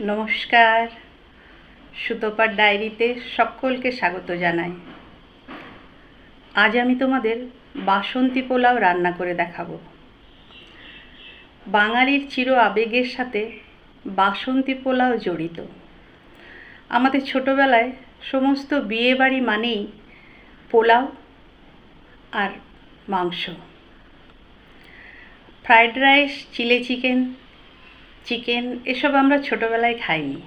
নমস্কার। সুতোপার ডায়েরিতে সকলকে স্বাগত জানাই। আজ আমি তোমাদের বাসন্তী পোলাও রান্না করে দেখাবো। বাঙালির চির আবেগের সাথে বাসন্তী পোলাও জড়িত। আমাদের ছোটোবেলায় সমস্ত বিয়েবাড়ি মানেই পোলাও আর মাংস। Fried rice, chilli chicken chicken এসব আমরা ছোটোবেলায় খাইনি।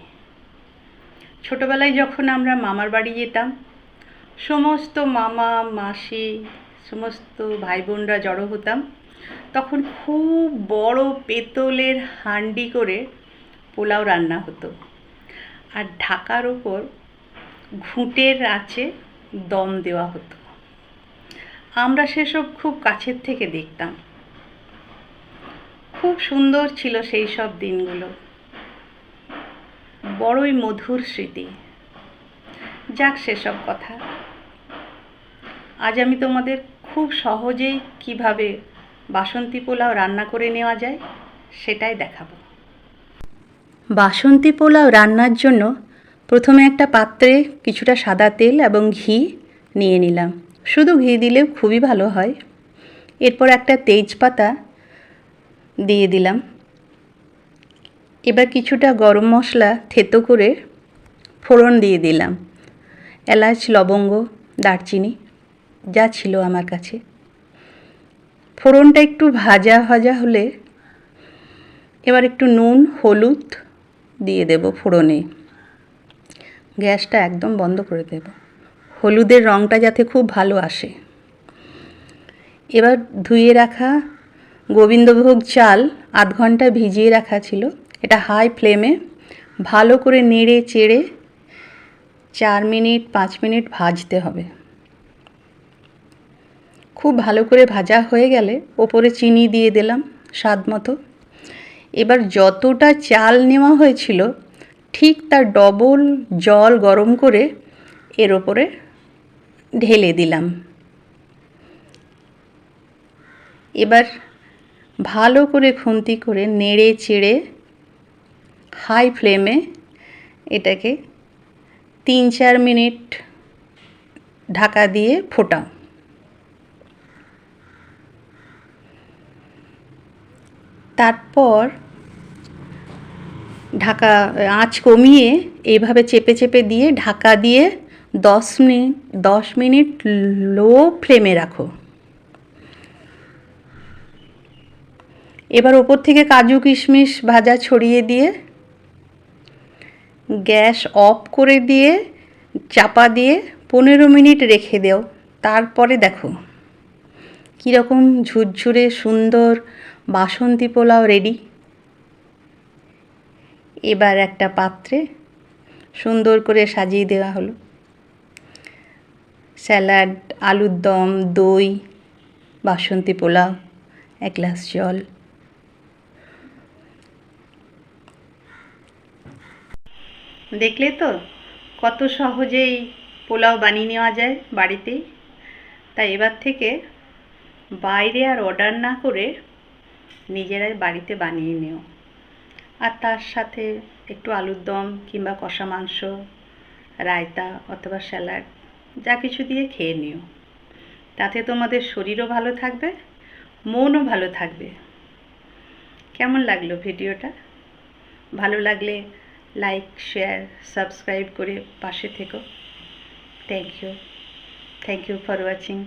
ছোটোবেলায় যখন আমরা মামার বাড়ি যেতাম, সমস্ত মামা, মাসি, সমস্ত ভাই বোনরা জড়ো হতাম, তখন খুব বড় পেতলের হাঁডি করে পোলাও রান্না হতো। আর ঢাকার ওপর ঘুঁটের আঁচে দম দেওয়া হতো। আমরা সেসব খুব কাছের থেকে দেখতাম। খুব সুন্দর ছিল সেই সব দিনগুলো। বড়ই মধুর স্মৃতি। যাক সেসব কথা। আজ আমি তোমাদের খুব সহজেই কীভাবে বাসন্তী পোলাও রান্না করে নেওয়া যায়, সেটাই দেখাবো। বাসন্তী পোলাও রান্নার জন্য প্রথমে একটা পাত্রে কিছুটা সাদা তেল এবং ঘি নিয়ে নিলাম। শুধু ঘি দিলেও খুবই ভালো হয়। এরপর একটা তেজপাতা দিয়ে দিলাম। এবার কিছুটা গরম মশলা থেতো করে ফোড়ন দিয়ে দিলাম। এলাচ, লবঙ্গ, দারচিনি, যা ছিল আমার কাছে। ফোড়নটা একটু ভাজা ভাজা হলে এবার একটু নুন, হলুদ দিয়ে দেব ফোড়নে। গ্যাসটা একদম বন্ধ করে দেব। হলুদের রঙটা যাতে খুব ভালো আসে। এবার ধুয়ে রাখা গোবিন্দভোগ চাল আধ ঘণ্টা ভিজিয়ে রাখা ছিল। এটা হাই ফ্লেমে ভালো করে নেড়ে চেড়ে চার মিনিট, পাঁচ মিনিট ভাজতে হবে। খুব ভালো করে ভাজা হয়ে গেলে ওপরে চিনি দিয়ে দিলাম স্বাদ মতো। এবার যতটা চাল নেওয়া হয়েছিল, ঠিক তার ডবল জল গরম করে এর ওপরে ঢেলে দিলাম। এবার ভালো করে খুন্তি করে নেড়ে চেড়ে হাই ফ্লেমে এটাকে তিন চার মিনিট ঢাকা দিয়ে ফোটাও। তারপর ঢাকা, আঁচ কমিয়ে এইভাবে চেপে চেপে দিয়ে ঢাকা দিয়ে দশ মিনিট দশ মিনিট লো ফ্লেমে রাখো। এবার ওপর থেকে কাজু কিশমিশ ভাজা ছড়িয়ে দিয়ে, গ্যাস অফ করে দিয়ে, চাপা দিয়ে পনেরো মিনিট রেখে দেও। তারপরে দেখো, কীরকম ঝুরঝুরে সুন্দর বাসন্তী পোলাও রেডি এবার একটা পাত্রে সুন্দর করে সাজিয়ে দেওয়া হলো। স্যালাড, আলুর দম, দই, বাসন্তী পোলাও, এক গ্লাস জল। দেখলে তো? কত সহজেই পোলাও বানিয়ে নেওয়া যায় বাড়িতেই তাই এবার থেকে বাইরে আর অর্ডার না করে নিজেরাই বাড়িতে বানিয়ে নিও। আর তার সাথে একটু আলুর দম কিংবা কষা মাংস, রায়তা অথবা স্যালাড, যা কিছু দিয়ে খেয়ে নিও। তাতে তোমাদের শরীরও ভালো থাকবে, মনও ভালো থাকবে। কেমন লাগল ভিডিওটা? ভালো লাগলে লাইক শেয়ার সাবস্ক্রাইব করে পাশে থেকো। Thank you thank you for watching